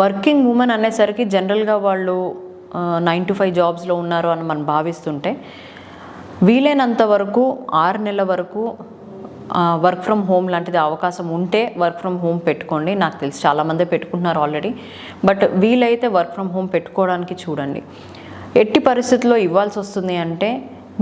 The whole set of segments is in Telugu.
వర్కింగ్ ఉమెన్ అనేసరికి జనరల్గా వాళ్ళు నైన్ టు ఫైవ్ జాబ్స్లో ఉన్నారు అని మనం భావిస్తుంటే వీలైనంత వరకు ఆరు నెలల వరకు వర్క్ ఫ్రమ్ హోమ్ లాంటిది అవకాశం ఉంటే వర్క్ ఫ్రమ్ హోమ్ పెట్టుకోండి. నాకు తెలిసి చాలామందే పెట్టుకుంటున్నారు ఆల్రెడీ. బట్ వీలైతే వర్క్ ఫ్రమ్ హోమ్ పెట్టుకోవడానికి చూడండి. ఎట్టి పరిస్థితుల్లో ఇవ్వాల్సి వస్తుంది అంటే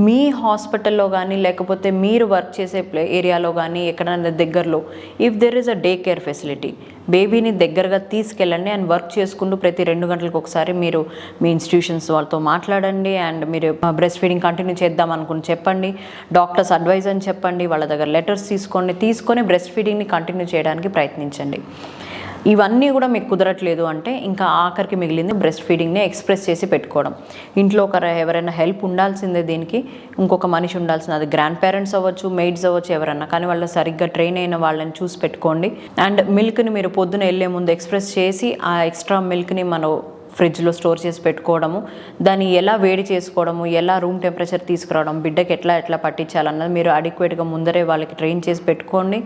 మీ హాస్పిటల్లో కానీ లేకపోతే మీరు వర్క్ చేసే ప్లే ఏరియాలో కానీ ఎక్కడైనా దగ్గరలో if there is a day care facility బేబీని దగ్గరగా తీసుకెళ్ళండి అండ్ వర్క్ చేసుకుంటూ ప్రతి రెండు గంటలకు ఒకసారి మీరు మీ ఇన్స్టిట్యూషన్స్ వాళ్ళతో మాట్లాడండి అండ్ మీరు బ్రెస్ట్ ఫీడింగ్ కంటిన్యూ చేద్దాం అనుకుని చెప్పండి. డాక్టర్స్ అడ్వైజ్ అని చెప్పండి. వాళ్ళ దగ్గర లెటర్స్ తీసుకోండి. తీసుకొని బ్రెస్ట్ ఫీడింగ్ని కంటిన్యూ చేయడానికి ప్రయత్నించండి. ఇవన్నీ కూడా మీకు కుదరట్లేదు అంటే ఇంకా ఆఖరికి మిగిలింది బ్రెస్ట్ ఫీడింగ్ని ఎక్స్ప్రెస్ చేసి పెట్టుకోవడం. ఇంట్లో ఒక ఎవరైనా హెల్ప్ ఉండాల్సిందే దీనికి ఇంకొక మనిషి ఉండాల్సింది. అది గ్రాండ్ పేరెంట్స్ అవ్వచ్చు మెయిడ్స్ అవ్వచ్చు ఎవరన్నా. కానీ వాళ్ళు సరిగ్గా ట్రైన్ అయిన వాళ్ళని చూసి పెట్టుకోండి. అండ్ మిల్క్ని మీరు పొద్దున వెళ్ళే ముందు ఎక్స్ప్రెస్ చేసి ఆ ఎక్స్ట్రా మిల్క్ని మనం ఫ్రిడ్జ్లో స్టోర్ చేసి పెట్టుకోవడము దాన్ని ఎలా వేడి చేసుకోవడము ఎలా రూమ్ టెంపరేచర్ తీసుకురావడం బిడ్డకి ఎట్లా ఎట్లా పట్టించాలన్నది మీరు అడిక్వేట్గా ముందరే వాళ్ళకి ట్రైన్ చేసి పెట్టుకోండి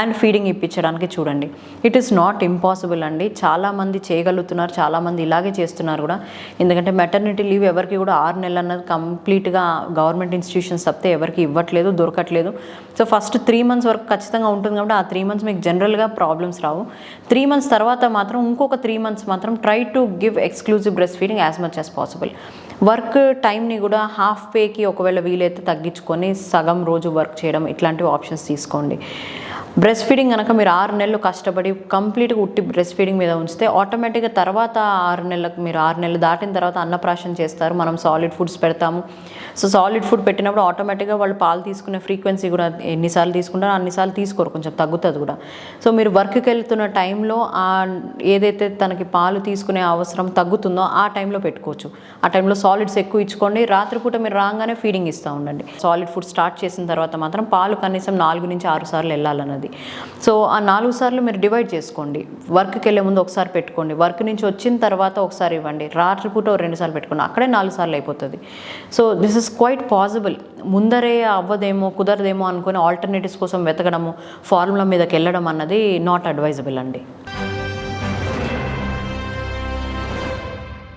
అండ్ ఫీడింగ్ ఇప్పించడానికి చూడండి. ఇట్ ఈస్ నాట్ ఇంపాసిబుల్ అండి. చాలామంది చేయగలుగుతున్నారు చాలామంది ఇలాగే చేస్తున్నారు కూడా. ఎందుకంటే మెటర్నిటీ లీవ్ ఎవరికి కూడా ఆరు నెలలు అన్నది కంప్లీట్గా గవర్నమెంట్ ఇన్స్టిట్యూషన్స్ తప్పితే ఎవరికి ఇవ్వట్లేదు దొరకట్లేదు. సో ఫస్ట్ త్రీ మంత్స్ వరకు ఖచ్చితంగా ఉంటుంది కాబట్టి ఆ త్రీ మంత్స్ మీకు జనరల్గా ప్రాబ్లమ్స్ రావు. త్రీ మంత్స్ తర్వాత మాత్రం ఇంకొక త్రీ మంత్స్ మాత్రం try to give exclusive breast feeding as much as possible work టైంని కూడా హాఫ్ పేకి ఒకవేళ వీలైతే తగ్గించుకొని సగం రోజు వర్క్ చేయడం ఇట్లాంటివి ఆప్షన్స్ తీసుకోండి. బ్రెస్ట్ ఫీడింగ్ కనుక మీరు ఆరు నెలలు కష్టపడి కంప్లీట్గా ఉట్టి బ్రెస్ట్ ఫీడింగ్ మీద ఉంచితే ఆటోమేటిక్గా తర్వాత ఆరు నెలలకు మీరు ఆరు నెలలు దాటిన తర్వాత అన్నప్రాషన్ చేస్తారు. మనం సాలిడ్ ఫుడ్స్ పెడతాము. సో సాలిడ్ ఫుడ్ పెట్టినప్పుడు ఆటోమేటిక్గా వాళ్ళు పాలు తీసుకునే ఫ్రీక్వెన్సీ కూడా ఎన్నిసార్లు తీసుకుంటారో. అన్నిసార్లు తీసుకోరు. కొంచెం తగ్గుతుంది కూడా. సో మీరు వర్క్కి వెళ్తున్న టైంలో ఆ ఏదైతే తనకి పాలు తీసుకునే అవసరం తగ్గుతుందో ఆ టైంలో పెట్టుకోవచ్చు. ఆ టైంలో సాలిడ్స్ ఎక్కువ ఇచ్చుకోండి. రాత్రిపూట మీరు రాగానే ఫీడింగ్ ఇస్తూ ఉండండి. సాలిడ్ ఫుడ్ స్టార్ట్ చేసిన తర్వాత మాత్రం పాలు కనీసం నాలుగు నుంచి ఆరు సార్లు వెళ్ళాలన్నది. సో ఆ నాలుగు సార్లు మీరు డివైడ్ చేసుకోండి. వర్క్కి వెళ్ళే ముందు ఒకసారి పెట్టుకోండి. వర్క్ నుంచి వచ్చిన తర్వాత ఒకసారి ఇవ్వండి. రాత్రిపూట ఓ రెండు సార్లు పెట్టుకోండి. అక్కడే నాలుగు సార్లు అయిపోతుంది. So this is quite possible ముందరే అవ్వదేమో కుదరదేమో అనుకుని ఆల్టర్నేటివ్స్ కోసం వెతకడము ఫార్ములా మీదకి వెళ్ళడం అన్నది నాట్ అడ్వైజబుల్ అండి.